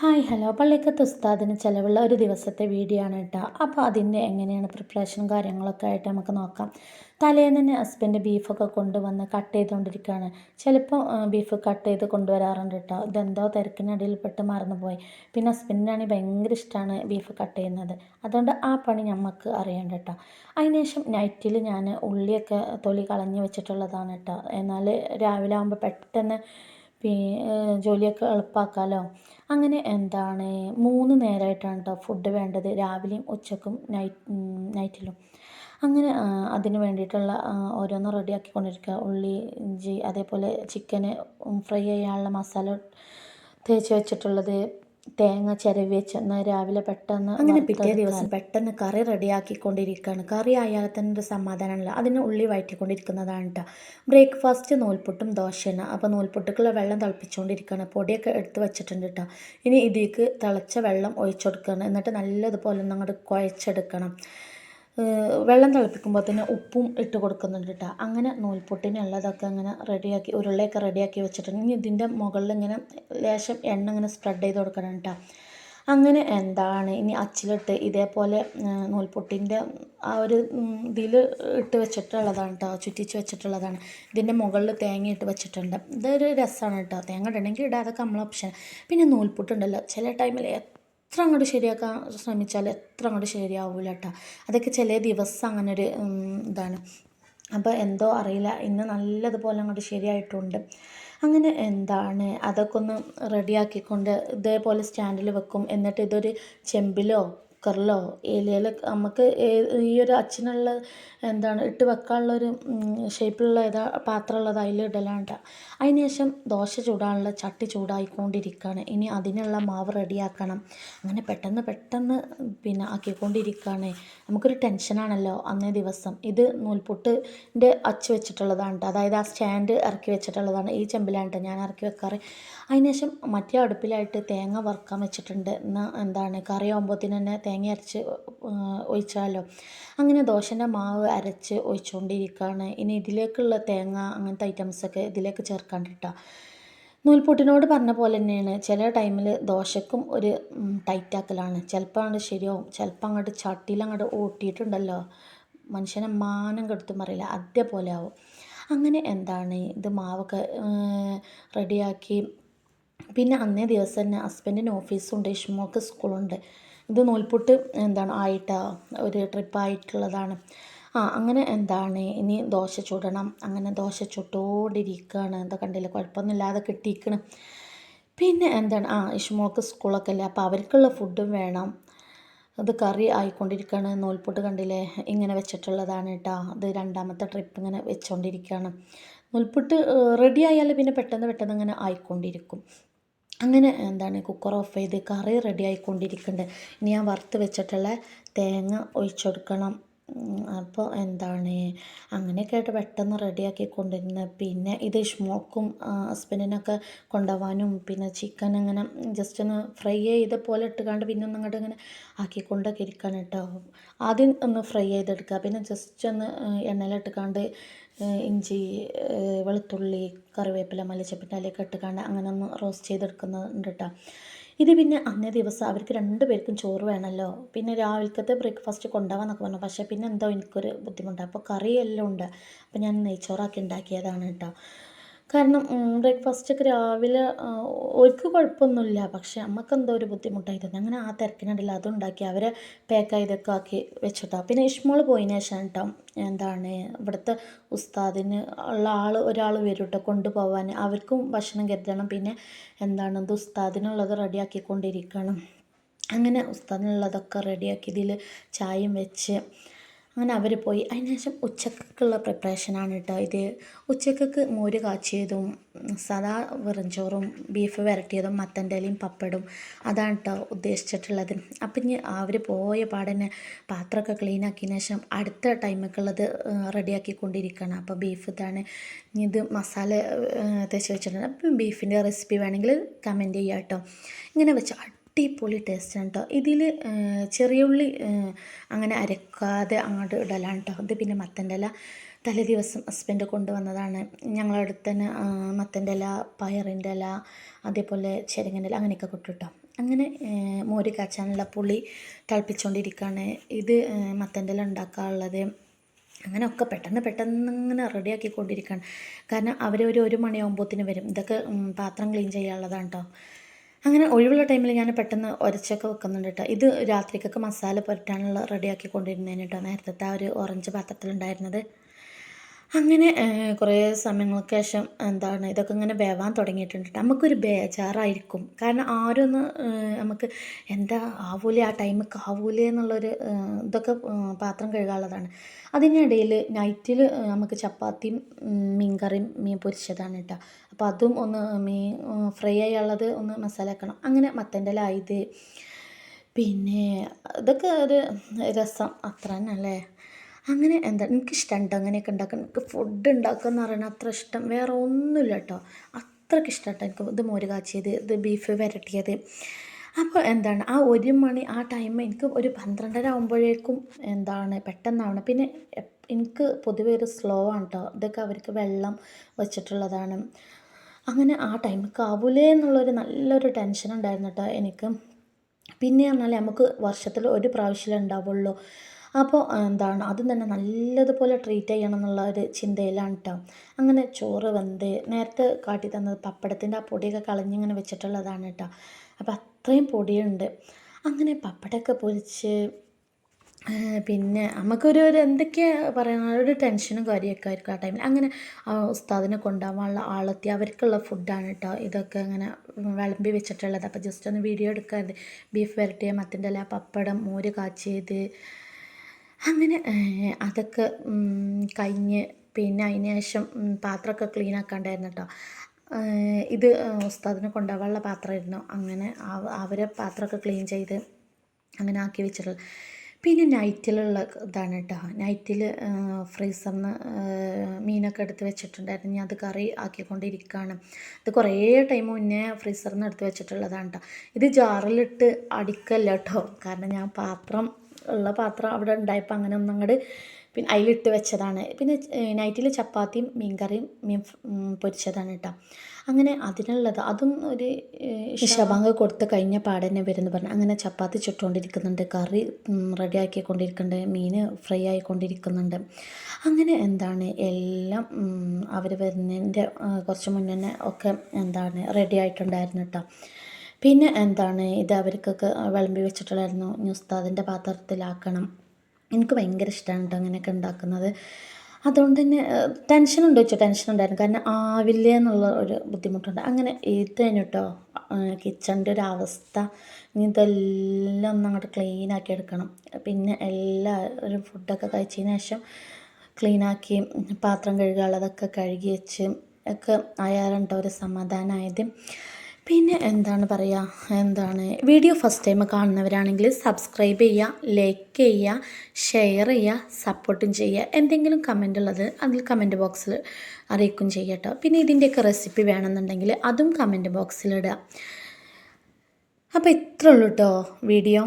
Hi hello. പള്ളിക്കത്ത് ഉസ്താദിന് ചിലവുള്ള ഒരു ദിവസത്തെ വീഡിയോ ആണ് കേട്ടോ അപ്പോൾ അതിന്റെ എങ്ങനെയാണ് പ്രിപ്പറേഷനും കാര്യങ്ങളൊക്കെ ആയിട്ട് നമുക്ക് നോക്കാം. തലേന്ന് തന്നെ ഹസ്ബൻഡ് ബീഫൊക്കെ കൊണ്ടുവന്ന് കട്ട് ചെയ്തുകൊണ്ടിരിക്കുകയാണ് ചിലപ്പോൾ ബീഫ് കട്ട് ചെയ്ത് കൊണ്ടുവരാറുണ്ട് കേട്ടോ ഇതെന്തോ തിരക്കിനിടയിൽപ്പെട്ട് മറന്നുപോയി. പിന്നെ ഹസ്ബൻഡിനാണെങ്കിൽ ഭയങ്കര ഇഷ്ടമാണ് ബീഫ് കട്ട് ചെയ്യുന്നത്. അതുകൊണ്ട് ആ പണി നമുക്ക് അറിയണ്ട കേട്ടോ അതിനുശേഷം നൈറ്റിൽ ഞാൻ ഉള്ളിയൊക്കെ തൊലി കളഞ്ഞ് വെച്ചിട്ടുള്ളതാണ് കേട്ടോ എന്നാൽ രാവിലെ ആകുമ്പോൾ പെട്ടെന്ന് ജോലിയൊക്കെ എളുപ്പമാക്കാമല്ലോ അങ്ങനെ എന്താണ്? മൂന്ന് നേരമായിട്ടാണ് കേട്ടോ ഫുഡ് വേണ്ടത് രാവിലെയും ഉച്ചക്കും നൈറ്റ് നൈറ്റിലും അങ്ങനെ അതിന് വേണ്ടിയിട്ടുള്ള ഓരോന്ന് റെഡിയാക്കിക്കൊണ്ടിരിക്കുക ഉള്ളി ഇഞ്ചി അതേപോലെ ചിക്കന് ഫ്രൈ ചെയ്യാനുള്ള മസാല തേച്ച് വെച്ചിട്ടുള്ളത് തേങ്ങ ചിരവി വെച്ച് എന്നാൽ രാവിലെ പെട്ടെന്ന് അങ്ങനെ പിറ്റേ ദിവസം പെട്ടെന്ന് കറി റെഡിയാക്കിക്കൊണ്ടിരിക്കുകയാണ് കറി ആയാൽ തന്നെ ഒരു സമാധാനമല്ല. അതിന് ഉള്ളി വഴറ്റിക്കൊണ്ടിരിക്കുന്നതാണ് കേട്ടോ ബ്രേക്ക്ഫാസ്റ്റ് നൂൽപുട്ടും ദോശയാണ്. അപ്പോൾ നൂൽപുട്ടുക്കുള്ള വെള്ളം തിളപ്പിച്ചുകൊണ്ടിരിക്കുകയാണ് പൊടിയൊക്കെ എടുത്ത് വെച്ചിട്ടുണ്ട് കേട്ടോ ഇനി ഇതിലേക്ക് തിളച്ച വെള്ളം ഒഴിച്ചു കൊടുക്കുകയാണ് എന്നിട്ട് നല്ലതുപോലെ ഒന്ന് അങ്ങോട്ട് കുഴച്ചെടുക്കണം. വെള്ളം തിളപ്പിക്കുമ്പോൾ തന്നെ ഉപ്പും ഇട്ട് കൊടുക്കുന്നുണ്ട് കേട്ടോ അങ്ങനെ നൂൽപുട്ടിനുള്ളതൊക്കെ അങ്ങനെ റെഡിയാക്കി ഉരുളയൊക്കെ റെഡിയാക്കി വെച്ചിട്ടുണ്ട്. ഇനി ഇതിന്റെ മുകളിൽ ഇങ്ങനെ ലേശം എണ്ണ ഇങ്ങനെ സ്പ്രെഡ് ചെയ്ത് കൊടുക്കണം കേട്ടോ അങ്ങനെ എന്താണ്? ഇനി അച്ചിലിട്ട് ഇതേപോലെ നൂൽപുട്ടിന്റെ ആ ഒരു ഇതിൽ ഇട്ട് വെച്ചിട്ടുള്ളതാണ് കേട്ടോ ചുറ്റിച്ച് വെച്ചിട്ടുള്ളതാണ്. ഇതിന്റെ മുകളിൽ തേങ്ങ ഇട്ട് വെച്ചിട്ടുണ്ട്. ഇതൊരു രസമാണ് കേട്ടോ തേങ്ങ ഇടണമെങ്കിൽ ഇടാതൊക്കെ നമ്മളെ ഓപ്ഷൻ പിന്നെ നൂൽപുട്ടുണ്ടല്ലോ. ചില ടൈമിൽ എത്ര അങ്ങോട്ട് ശരിയാക്കാൻ ശ്രമിച്ചാൽ എത്ര അങ്ങോട്ട് ശരിയാവില്ല കേട്ടോ അതൊക്കെ ചില ദിവസം അങ്ങനെ ഒരു ഇതാണ്. അപ്പോൾ എന്തോ അറിയില്ല. ഇന്ന് നല്ലതുപോലെ അങ്ങോട്ട് ശരിയായിട്ടുണ്ട്. അങ്ങനെ എന്താണ്? അതൊക്കെ ഒന്ന് റെഡിയാക്കിക്കൊണ്ട് ഇതേപോലെ സ്റ്റാൻഡിൽ വെക്കും. എന്നിട്ട് ഇതൊരു ചെമ്പിലോ കുക്കറിലോ ഇലയിൽ നമുക്ക് ഈ ഒരു അച്ചിനുള്ള എന്താണ് ഇട്ട് വെക്കാനുള്ളൊരു ഷേപ്പിലുള്ള ഏതാ പാത്രമുള്ളത് അതിൽ ഇടലാണ്ട അതിന് ശേഷം ദോശ ചൂടാനുള്ള ചട്ടി ചൂടായിക്കൊണ്ടിരിക്കുകയാണ് ഇനി അതിനുള്ള മാവ് റെഡിയാക്കണം. അങ്ങനെ പെട്ടെന്ന് പെട്ടെന്ന് പിന്നെ ആക്കിക്കൊണ്ടിരിക്കുകയാണ് നമുക്കൊരു ടെൻഷനാണല്ലോ അന്നേ ദിവസം. ഇത് നൂൽപുട്ടിന്റെ അച്ച് വെച്ചിട്ടുള്ളതാണ് അതായത് ആ സ്റ്റാൻഡ് ഇറക്കി വെച്ചിട്ടുള്ളതാണ് ഈ ചെമ്പിലാണ് ഞാൻ ഇറക്കി വെക്കാറ്. അതിനുശേഷം മറ്റേ അടുപ്പിലായിട്ട് തേങ്ങ വറുക്കാൻ വെച്ചിട്ടുണ്ട്. എന്നാൽ എന്താണ് കറി ആകുമ്പോഴത്തേന് തന്നെ തേങ്ങ അരച്ച് ഒഴിച്ചാലോ? അങ്ങനെ ദോശന്റെ മാവ് അരച്ച് ഒഴിച്ചുകൊണ്ടിരിക്കുകയാണ് ഇനി ഇതിലേക്കുള്ള തേങ്ങ അങ്ങനത്തെ ഐറ്റംസൊക്കെ ഇതിലേക്ക് ചേർക്കാണ്ടിട്ടോ. നൂൽപൂട്ടിനോട് പറഞ്ഞ പോലെ തന്നെയാണ്. ചില ടൈമിൽ ദോശക്കും ഒരു ടൈറ്റാക്കലാണ് ചിലപ്പോൾ അങ്ങോട്ട് ശരിയാവും. ചിലപ്പോൾ അങ്ങോട്ട് ചട്ടിയിൽ അങ്ങോട്ട് ഓട്ടിയിട്ടുണ്ടല്ലോ. മനുഷ്യനെ മാനം കെടുത്തും പറയില്ല. അതേപോലെ ആവും. അങ്ങനെ എന്താണ്? ഇത് മാവൊക്കെ റെഡിയാക്കി പിന്നെ അന്നേ ദിവസം തന്നെ ഹസ്ബൻഡിന് ഓഫീസുണ്ട് ഇഷ്മോക്ക് സ്കൂളുണ്ട് ഇത് നൂൽപുട്ട് എന്താണ് ആയിട്ട് ഒരു ട്രിപ്പായിട്ടുള്ളതാണ് ആ അങ്ങനെ എന്താണ്? ഇനി ദോശ ചുടണം. അങ്ങനെ ദോശ ചുട്ടോണ്ടിരിക്കുകയാണ് എന്താ കണ്ടില്ല? കുഴപ്പമൊന്നുമില്ലാതെ കിട്ടിയിരിക്കണ്. പിന്നെ എന്താണ്? ആ ഇഷ്മോക്ക് സ്കൂളൊക്കെ അല്ലേ അപ്പോൾ അവർക്കുള്ള ഫുഡും വേണം. അത് കറി ആയിക്കൊണ്ടിരിക്കുകയാണ് നൂൽപുട്ട് കണ്ടില്ലേ? ഇങ്ങനെ വെച്ചിട്ടുള്ളതാണ് കേട്ടോ അത് രണ്ടാമത്തെ ട്രിപ്പ് ഇങ്ങനെ വെച്ചുകൊണ്ടിരിക്കുകയാണ് നൂൽപുട്ട് റെഡി ആയാൽ പിന്നെ പെട്ടെന്ന് പെട്ടെന്ന് ഇങ്ങനെ ആയിക്കൊണ്ടിരിക്കും. അങ്ങനെ എന്താണ് കുക്കർ ഓഫ് ചെയ്ത് കറി റെഡി ആയിക്കൊണ്ടിരിക്കുന്നുണ്ട് ഇനി ഞാൻ വറുത്ത് വെച്ചിട്ടുള്ള തേങ്ങ ഒഴിച്ചെടുക്കണം. അപ്പോൾ എന്താണ്? അങ്ങനെയൊക്കെ ആയിട്ട് പെട്ടെന്ന് റെഡിയാക്കി കൊണ്ടിരുന്നത് പിന്നെ ഇത് ഇഷ്മോക്കും ഹസ്ബൻഡിനൊക്കെ കൊണ്ടുപോകാനും പിന്നെ ചിക്കൻ അങ്ങനെ ജസ്റ്റ് ഒന്ന് ഫ്രൈ ചെയ്ത പോലെ ഇട്ടുകൊണ്ട് പിന്നെ ഒന്ന് അങ്ങോട്ട് ഇങ്ങനെ ആക്കിക്കൊണ്ടൊക്കെ ഇരിക്കാൻ കേട്ടോ. ആദ്യം ഒന്ന് ഫ്രൈ ചെയ്തെടുക്കുക. പിന്നെ ജസ്റ്റ് ഒന്ന് എണ്ണയിലിട്ടുകൊണ്ട് ഇഞ്ചി വെളുത്തുള്ളി കറിവേപ്പില മല്ലിച്ചപ്പിന്റെ ഇലയൊക്കെ ഇട്ടുകൊണ്ട് അങ്ങനെ ഒന്ന് റോസ്റ്റ് ചെയ്തെടുക്കുന്നുണ്ട് കേട്ടോ. ഇത് പിന്നെ അന്നേ ദിവസം അവർക്ക് രണ്ട് പേർക്കും ചോറ് വേണമല്ലോ പിന്നെ രാവിലത്തെ ബ്രേക്ക്ഫാസ്റ്റ് കൊണ്ടുപോകാമെന്നൊക്കെ പറഞ്ഞു. പക്ഷേ പിന്നെ എന്തോ എനിക്കൊരു ബുദ്ധിമുട്ടാണ് അപ്പോൾ കറിയെല്ലാം ഉണ്ട്. അപ്പോൾ ഞാൻ നെയ്ച്ചോറാക്കി ഉണ്ടാക്കിയതാണ് കേട്ടോ. കാരണം ബ്രേക്ക്ഫാസ്റ്റ് ഒക്കെ രാവിലെ ഓർക്ക് കുഴപ്പമൊന്നുമില്ല പക്ഷേ നമുക്ക് എന്തോ ഒരു ബുദ്ധിമുട്ടായി തന്നെ. അങ്ങനെ ആ തിരക്കിനിടയിൽ അതുണ്ടാക്കി അവരെ പാക്ക് ചെയ്തൊക്കെ ആക്കി വെച്ചിട്ടാണ് പിന്നെ ഇഷ്മോൾ പോയതിന് ശേഷം കേട്ടോ എന്താണ് ഇവിടുത്തെ ഉസ്താദിന് ഉള്ള ആൾ ഒരാൾ വരും കേട്ടോ കൊണ്ടുപോകാൻ അവർക്കും ഭക്ഷണം കരുതണം. പിന്നെ എന്താണ് ഇത് ഉസ്താദിനുള്ളത് റെഡിയാക്കിക്കൊണ്ടിരിക്കണം. അങ്ങനെ ഉസ്താദിനുള്ളതൊക്കെ റെഡിയാക്കി ഇതിൽ ചായയും വെച്ച് അങ്ങനെ അവർ പോയി. അതിനുശേഷം ഉച്ചക്കുള്ള പ്രിപ്പറേഷനാണ് കേട്ടോ ഇത്. ഉച്ചക്കൊക്കെ മോര് കാച്ചിയതും സാദാ വെറുംചോറും ബീഫ് വരട്ടിയതും മത്തന്റെ ഇലയും പപ്പടും അതാണ് കേട്ടോ ഉദ്ദേശിച്ചിട്ടുള്ളത്. അപ്പം ഇനി അവർ പോയ പാടന്നെ പാത്രമൊക്കെ ക്ലീൻ ആക്കിയതിന് ശേഷം അടുത്ത ടൈമൊക്കെ റെഡിയാക്കിക്കൊണ്ടിരിക്കുകയാണ് അപ്പോൾ ബീഫ് ഇതാണ്. ഇനി ഇത് മസാല തേച്ച് വെച്ചിട്ടുണ്ട്. അപ്പം ബീഫിന്റെ റെസിപ്പി വേണമെങ്കിൽ കമന്റ് ചെയ്യാം കേട്ടോ ഇങ്ങനെ വെച്ച് അടിപൊളി ടേസ്റ്റാണ് കേട്ടോ ഇതിൽ ചെറിയ ഉള്ളി അങ്ങനെ അരക്കാതെ അങ്ങോട്ട് ഇടലാണ് കേട്ടോ ഇത് പിന്നെ മത്തന്റെ ഇല. തലേ ദിവസം ഹസ്ബൻഡ് കൊണ്ടുവന്നതാണ്. ഞങ്ങളുടെ അടുത്ത് തന്നെ മത്തന്റെ ഇല പയറിന്റെ ഇല അതേപോലെ ചെരങ്ങന്റെ ഇല അങ്ങനെയൊക്കെ കൊട്ടിട്ടോ അങ്ങനെ മോരി കാച്ചാനുള്ള പുളി തിളപ്പിച്ചുകൊണ്ടിരിക്കുകയാണ് ഇത് മത്തന്റെ ഇല ഉണ്ടാക്കാനുള്ളത്. അങ്ങനെയൊക്കെ പെട്ടെന്ന് പെട്ടെന്ന് ഇങ്ങനെ റെഡിയാക്കിക്കൊണ്ടിരിക്കുകയാണ് കാരണം അവർ ഒരു ഒരു മണിയാകുമ്പോഴത്തേന് വരും. ഇതൊക്കെ പാത്രം ക്ലീൻ ചെയ്യാനുള്ളതാണ് കേട്ടോ അങ്ങനെ ഒഴിവുള്ള ടൈമിൽ ഞാൻ പെട്ടെന്ന് ഉരച്ചൊക്കെ വെക്കുന്നുണ്ട് കേട്ടോ. ഇത് രാത്രിക്കൊക്കെ മസാല പുരട്ടാനുള്ള റെഡിയാക്കി കൊണ്ടിരുന്നതിന് കേട്ടോ നേരത്തെ ആ ഒരു ഓറഞ്ച് പാത്രത്തിലുണ്ടായിരുന്നത്. അങ്ങനെ കുറേ സമയങ്ങൾക്ക് ശേഷം എന്താണ് ഇതൊക്കെ ഇങ്ങനെ വേവാൻ തുടങ്ങിയിട്ടുണ്ട്. ട്ടോ. നമുക്കൊരു ബേജാറായിരിക്കും. കാരണം ആരും ഒന്ന് നമുക്ക് എന്താ ആവൂലേ ആ ടൈമൊക്കെ ആവൂലേ എന്നുള്ളൊരു ഇതൊക്കെ പാത്രം കഴുകാനുള്ളതാണ്. അതിനിടയിൽ നൈറ്റിൽ നമുക്ക് ചപ്പാത്തിയും മീൻകറിയും മീൻ പൊരിച്ചതാണ് കേട്ടോ. അപ്പോൾ അതും ഒന്ന് മീൻ ഫ്രൈ ആയുള്ളത് ഒന്ന് മസാല ആക്കണം. അങ്ങനെ മത്തന്റെ ഇല ഇത് പിന്നെ ഇതൊക്കെ ഒരു രസം. അത്ര തന്നെ അല്ലേ? അങ്ങനെ എന്താ എനിക്കിഷ്ടമുണ്ട് അങ്ങനെയൊക്കെ ഉണ്ടാക്കാൻ. എനിക്ക് ഫുഡ് ഉണ്ടാക്കുക എന്ന് പറയുന്നത് അത്ര ഇഷ്ടം. വേറെ ഒന്നുമില്ല കേട്ടോ അത്രയ്ക്ക് ഇഷ്ടം കേട്ടോ എനിക്ക് ഇത് മോര് കാച്ചിയത് ഇത് ബീഫ് വരട്ടിയത്. അപ്പോൾ എന്താണ് ആ ഒരു മണി ആ ടൈം എനിക്ക് ഒരു പന്ത്രണ്ടര ആകുമ്പോഴേക്കും എന്താണ് പെട്ടെന്നാവണം. പിന്നെ എനിക്ക് പൊതുവേ ഒരു സ്ലോ ആണ് കേട്ടോ ഇതൊക്കെ അവർക്ക് വെള്ളം വെച്ചിട്ടുള്ളതാണ്. അങ്ങനെ ആ ടൈം കാവൂലേ എന്നുള്ളൊരു നല്ലൊരു ടെൻഷൻ ഉണ്ടായിരുന്നു കേട്ടോ എനിക്ക്. പിന്നെ പറഞ്ഞാൽ നമുക്ക് വർഷത്തിൽ ഒരു പ്രാവശ്യമേ ഉണ്ടാവുള്ളൂ. അപ്പോൾ എന്താണ് അതും തന്നെ നല്ലതുപോലെ ട്രീറ്റ് ചെയ്യണം എന്നുള്ള ഒരു ചിന്തയിലാണ് കേട്ടോ അങ്ങനെ ചോറ് വെന്ത് നേരത്തെ കാട്ടി തന്നത് പപ്പടത്തിന്റെ ആ പൊടിയൊക്കെ കളഞ്ഞിങ്ങനെ വെച്ചിട്ടുള്ളതാണ് കേട്ടോ അപ്പോൾ അത്രയും പൊടിയുണ്ട്. അങ്ങനെ പപ്പടമൊക്കെ പൊരിച്ച് പിന്നെ നമുക്കൊരു ഒരു എന്തൊക്കെ പറയുന്ന ഒരു ടെൻഷനും കാര്യമൊക്കെ ആയിരിക്കും ആ ടൈമിൽ അങ്ങനെ ഉസ്താദിനെ കൊണ്ടുപോകാനുള്ള ആളെത്തി. അവർക്കുള്ള ഫുഡാണ് കേട്ടോ ഇതൊക്കെ അങ്ങനെ വിളമ്പി വെച്ചിട്ടുള്ളത്. അപ്പോൾ ജസ്റ്റ് ഒന്ന് വീഡിയോ എടുക്കാറുണ്ട് ബീഫ് വരട്ടിയ മത്തിന്റെ ഇല പപ്പടം മോര് കാച്ചിയത് അങ്ങനെ അതൊക്കെ കഴിഞ്ഞ് പിന്നെ അതിന് ശേഷം പാത്രമൊക്കെ ക്ലീൻ ആക്കാണ്ടായിരുന്നു കേട്ടോ ഇത് ഉസ്താദിനെ കൊണ്ടുപോകാനുള്ള പാത്രമായിരുന്നു. അങ്ങനെ അവ- അവരെ പാത്രമൊക്കെ ക്ലീൻ ചെയ്ത് അങ്ങനെ ആക്കി വെച്ചിട്ടുള്ളത്. പിന്നെ നൈറ്റിലുള്ള ഇതാണ് കേട്ടോ നൈറ്റിൽ ഫ്രീസറിൽ മീനൊക്കെ എടുത്ത് വെച്ചിട്ടുണ്ടായിരുന്നു. ഞാൻ അത് കറി ആക്കിക്കൊണ്ടിരിക്കുകയാണ്. ഇത് കുറേ ടൈം മുന്നേ ഫ്രീസറിൽ നിന്ന് എടുത്ത് വെച്ചിട്ടുള്ളതാണ് കേട്ടോ ഇത് ജാറിലിട്ട് അടിക്കല്ല കേട്ടോ കാരണം ഞാൻ പാത്രം ഉള്ള പാത്രം അവിടെ ഉണ്ടായപ്പോൾ അങ്ങനെ ഒന്നും അങ്ങോട്ട് പിന്നെ അതിലിട്ട് വെച്ചതാണ്. പിന്നെ നൈറ്റിൽ ചപ്പാത്തിയും മീൻകറിയും മീൻ പൊരിച്ചതാണ് കേട്ടോ അങ്ങനെ അതിനുള്ളത് അതും ഒരു ഇഷബാങ്ക് കൊടുത്ത് കഴിഞ്ഞ പാടന്നെ വരുന്നു പറഞ്ഞു. അങ്ങനെ ചപ്പാത്തി ചുട്ടുകൊണ്ടിരിക്കുന്നുണ്ട് കറി റെഡി ആക്കിക്കൊണ്ടിരിക്കുന്നുണ്ട് മീൻ ഫ്രൈ ആയിക്കൊണ്ടിരിക്കുന്നുണ്ട്. അങ്ങനെ എന്താണ് എല്ലാം അവർ വരുന്നതിന്റെ കുറച്ച് മുന്നേ തന്നെ ഒക്കെ എന്താണ് റെഡി ആയിട്ടുണ്ടായിരുന്നു കേട്ടോ പിന്നെ എന്താണ് ഇത് അവർക്കൊക്കെ വിളമ്പി വെച്ചിട്ടുള്ളായിരുന്നു ഇനി ഉസ്താദിന്റെ പാത്രത്തിലാക്കണം. എനിക്ക് ഭയങ്കര ഇഷ്ടമാണ് കേട്ടോ അങ്ങനെയൊക്കെ ഉണ്ടാക്കുന്നത്. അതുകൊണ്ട് തന്നെ ടെൻഷൻ ഉണ്ട് വെച്ചോ ടെൻഷൻ ഉണ്ടായിരുന്നു. കാരണം ആവില്ല എന്നുള്ള ഒരു ബുദ്ധിമുട്ടുണ്ട്. അങ്ങനെ ഇത് തന്നെ കേട്ടോ കിച്ചണിന്റെ ഒരു അവസ്ഥ. ഇനി ഇതെല്ലാം ഒന്ന് അങ്ങോട്ട് ക്ലീൻ ആക്കി എടുക്കണം. പിന്നെ എല്ലാവരും ഫുഡൊക്കെ കഴിച്ചതിന് ശേഷം ക്ലീനാക്കി പാത്രം കഴുകാനുള്ളതൊക്കെ കഴുകി വെച്ച് ഒക്കെ ആയാലുണ്ടോ ഒരു സമാധാനമായത് പിന്നെ എന്താണ് പറയുക എന്താണ് വീഡിയോ ഫസ്റ്റ് ടൈം കാണുന്നവരാണെങ്കിൽ സബ്സ്ക്രൈബ് ചെയ്യുക ലൈക്ക് ചെയ്യുക ഷെയർ ചെയ്യുക സപ്പോർട്ടും ചെയ്യുക. എന്തെങ്കിലും കമന്റ് ഉള്ളത് അതിൽ കമന്റ് ബോക്സിൽ അറിയിക്കും ചെയ്യട്ടോ പിന്നെ ഇതിന്റെയൊക്കെ റെസിപ്പി വേണമെന്നുണ്ടെങ്കിൽ അതും കമന്റ് ബോക്സിലിടുക അപ്പോൾ ഇത്രേ ഉള്ളൂ കേട്ടോ വീഡിയോ